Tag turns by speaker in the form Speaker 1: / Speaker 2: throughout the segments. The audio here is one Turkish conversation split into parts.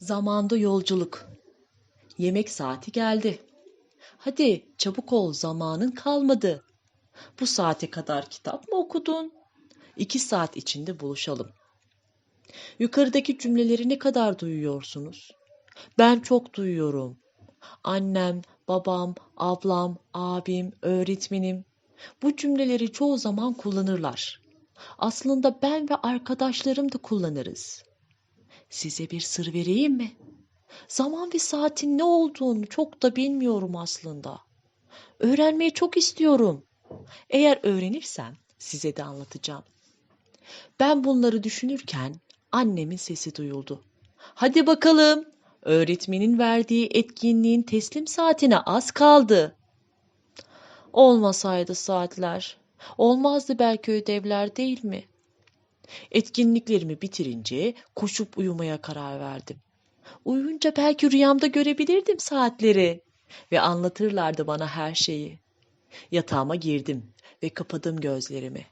Speaker 1: Zamanda yolculuk. Yemek saati geldi. Hadi çabuk ol zamanın kalmadı. Bu saate kadar kitap mı okudun? İki saat içinde buluşalım. Yukarıdaki cümleleri ne kadar duyuyorsunuz? Ben çok duyuyorum. Annem, babam, ablam, abim, öğretmenim. Bu cümleleri çoğu zaman kullanırlar. Aslında ben ve arkadaşlarım da kullanırız. Size bir sır vereyim mi? Zaman ve saatin ne olduğunu çok da bilmiyorum aslında. Öğrenmeyi çok istiyorum. Eğer öğrenirsem size de anlatacağım. Ben bunları düşünürken annemin sesi duyuldu. Hadi bakalım. Öğretmenin verdiği etkinliğin teslim saatine az kaldı. Olmasaydı saatler, olmazdı belki ödevler değil mi? Etkinliklerimi bitirince koşup uyumaya karar verdim. Uyuyunca belki rüyamda görebilirdim saatleri ve anlatırlardı bana her şeyi. Yatağıma girdim ve kapadım gözlerimi.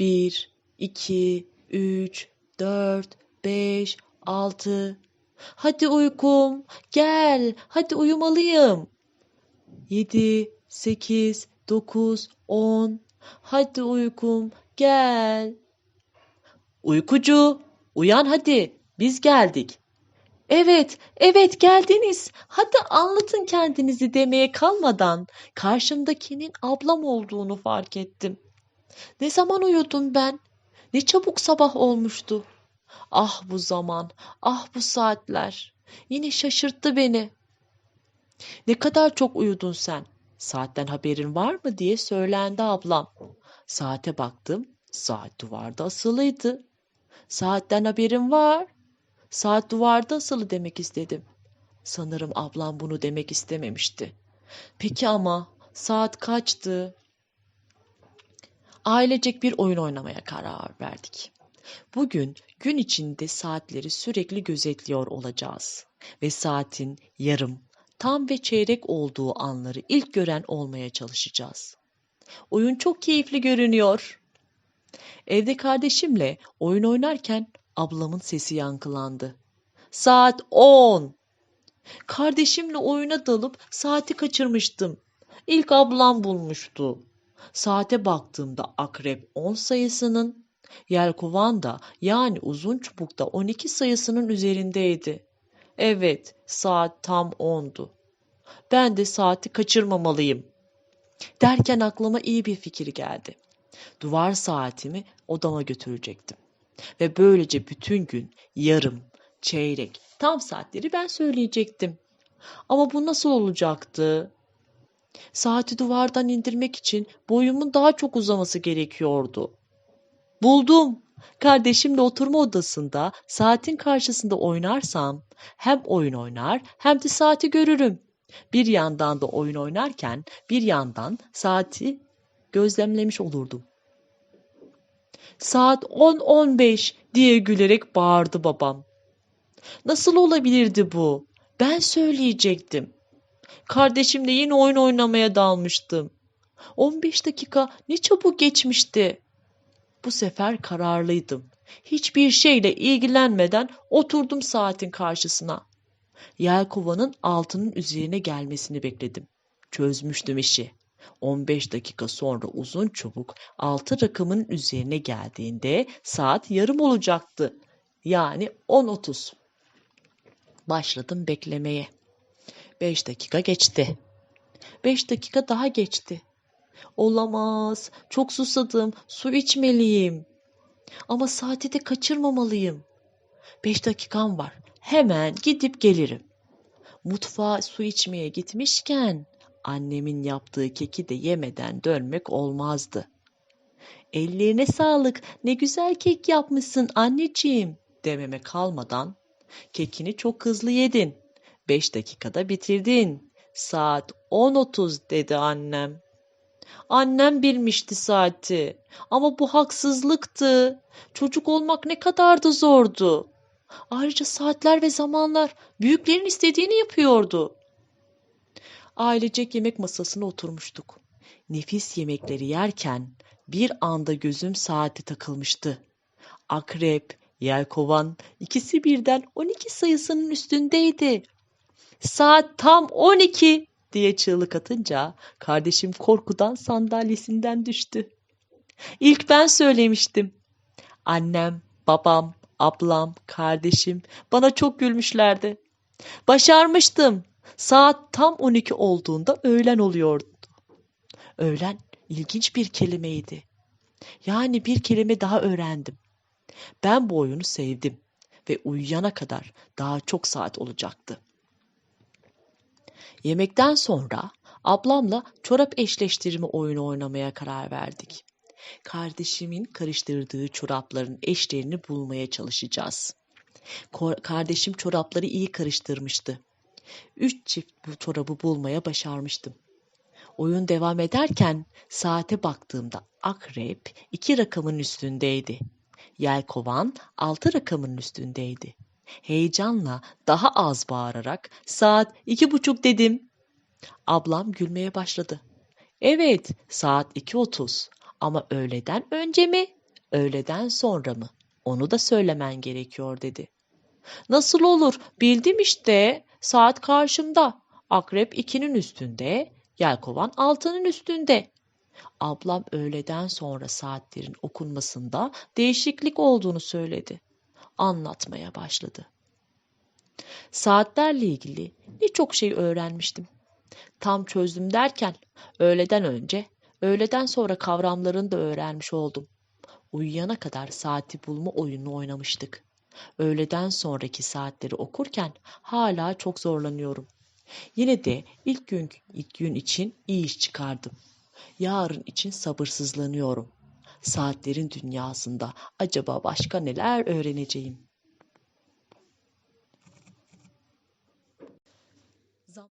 Speaker 1: Bir, iki, üç, dört, beş, altı. Hadi uykum, gel, hadi uyumalıyım. Yedi, sekiz, dokuz, on. Hadi uykum, gel. Uykucu, uyan hadi, biz geldik. Evet, evet geldiniz. Hadi anlatın kendinizi demeye kalmadan karşımdakinin ablam olduğunu fark ettim. Ne zaman uyudum ben? Ne çabuk sabah olmuştu. Ah bu zaman, ah bu saatler. Yine şaşırttı beni. Ne kadar çok uyudun sen? Saatten haberin var mı diye söylendi ablam. Saate baktım, saat duvarda asılıydı. Saatten haberin var. Saat duvarda asılı demek istedim. Sanırım ablam bunu demek istememişti. Peki ama saat kaçtı? Ailecek bir oyun oynamaya karar verdik. Bugün gün içinde saatleri sürekli gözetliyor olacağız ve saatin yarım, tam ve çeyrek olduğu anları ilk gören olmaya çalışacağız. Oyun çok keyifli görünüyor. Evde kardeşimle oyun oynarken ablamın sesi yankılandı. Saat 10. Kardeşimle oyuna dalıp saati kaçırmıştım. İlk ablam bulmuştu. Saate baktığımda akrep 10 sayısının, yelkovan da yani uzun çubukta 12 sayısının üzerindeydi. Evet, saat tam 10'du. Ben de saati kaçırmamalıyım. Derken aklıma iyi bir fikir geldi. Duvar saatimi odama götürecektim. Ve böylece bütün gün yarım, çeyrek, tam saatleri ben söyleyecektim. Ama bu nasıl olacaktı? Saati duvardan indirmek için boyumun daha çok uzaması gerekiyordu. Buldum. Kardeşimle oturma odasında saatin karşısında oynarsam hem oyun oynar hem de saati görürüm. Bir yandan da oyun oynarken bir yandan saati gözlemlemiş olurdum. Saat 10.15 diye gülerek bağırdı babam. Nasıl olabilirdi bu? Ben söyleyecektim. Kardeşimle yine oyun oynamaya dalmıştım. 15 dakika ne çabuk geçmişti. Bu sefer kararlıydım. Hiçbir şeyle ilgilenmeden oturdum saatin karşısına. Yelkovanın altının üzerine gelmesini bekledim. Çözmüştüm işi. 15 dakika sonra uzun çubuk 6 rakamın üzerine geldiğinde saat yarım olacaktı. Yani 10.30. Başladım beklemeye. 5 dakika geçti. 5 dakika daha geçti. Olamaz. Çok susadım. Su içmeliyim. Ama saati de kaçırmamalıyım. 5 dakikam var. Hemen gidip gelirim. Mutfağa su içmeye gitmişken annemin yaptığı keki de yemeden dönmek olmazdı. Ellerine sağlık, ne güzel kek yapmışsın anneciğim dememe kalmadan kekini çok hızlı yedin. Beş dakikada bitirdin. Saat 10.30 dedi annem. Annem bilmişti saati. Ama bu haksızlıktı. Çocuk olmak ne kadar da zordu. Ayrıca saatler ve zamanlar büyüklerin istediğini yapıyordu. Ailecek yemek masasına oturmuştuk. Nefis yemekleri yerken bir anda gözüm saate takılmıştı. Akrep, Yelkovan ikisi birden 12 sayısının üstündeydi. Saat tam 12 diye çığlık atınca kardeşim korkudan sandalyesinden düştü. İlk ben söylemiştim. Annem, babam, ablam, kardeşim bana çok gülmüşlerdi. Başarmıştım. Saat tam 12 olduğunda öğlen oluyordu. Öğlen ilginç bir kelimeydi. Yani bir kelime daha öğrendim. Ben bu oyunu sevdim ve uyuyana kadar daha çok saat olacaktı. Yemekten sonra ablamla çorap eşleştirme oyunu oynamaya karar verdik. Kardeşimin karıştırdığı çorapların eşlerini bulmaya çalışacağız. Kardeşim çorapları iyi karıştırmıştı. Üç çift bu çorabı bulmaya başarmıştım. Oyun devam ederken saate baktığımda akrep iki rakamın üstündeydi. Yelkovan altı rakamın üstündeydi. Heyecanla daha az bağırarak saat iki buçuk dedim. Ablam gülmeye başladı. Evet saat iki otuz ama öğleden önce mi öğleden sonra mı onu da söylemen gerekiyor dedi. Nasıl olur bildim işte saat karşımda akrep ikinin üstünde yelkovan altının üstünde. Ablam öğleden sonra saatlerin okunmasında değişiklik olduğunu söyledi. Anlatmaya başladı. Saatlerle ilgili birçok şey öğrenmiştim. Tam çözdüm derken öğleden önce, öğleden sonra kavramlarını da öğrenmiş oldum. Uyuyana kadar saati bulma oyununu oynamıştık. Öğleden sonraki saatleri okurken hala çok zorlanıyorum. Yine de ilk gün, ilk gün için iyi iş çıkardım. Yarın için sabırsızlanıyorum. Saatlerin dünyasında acaba başka neler öğreneceğim?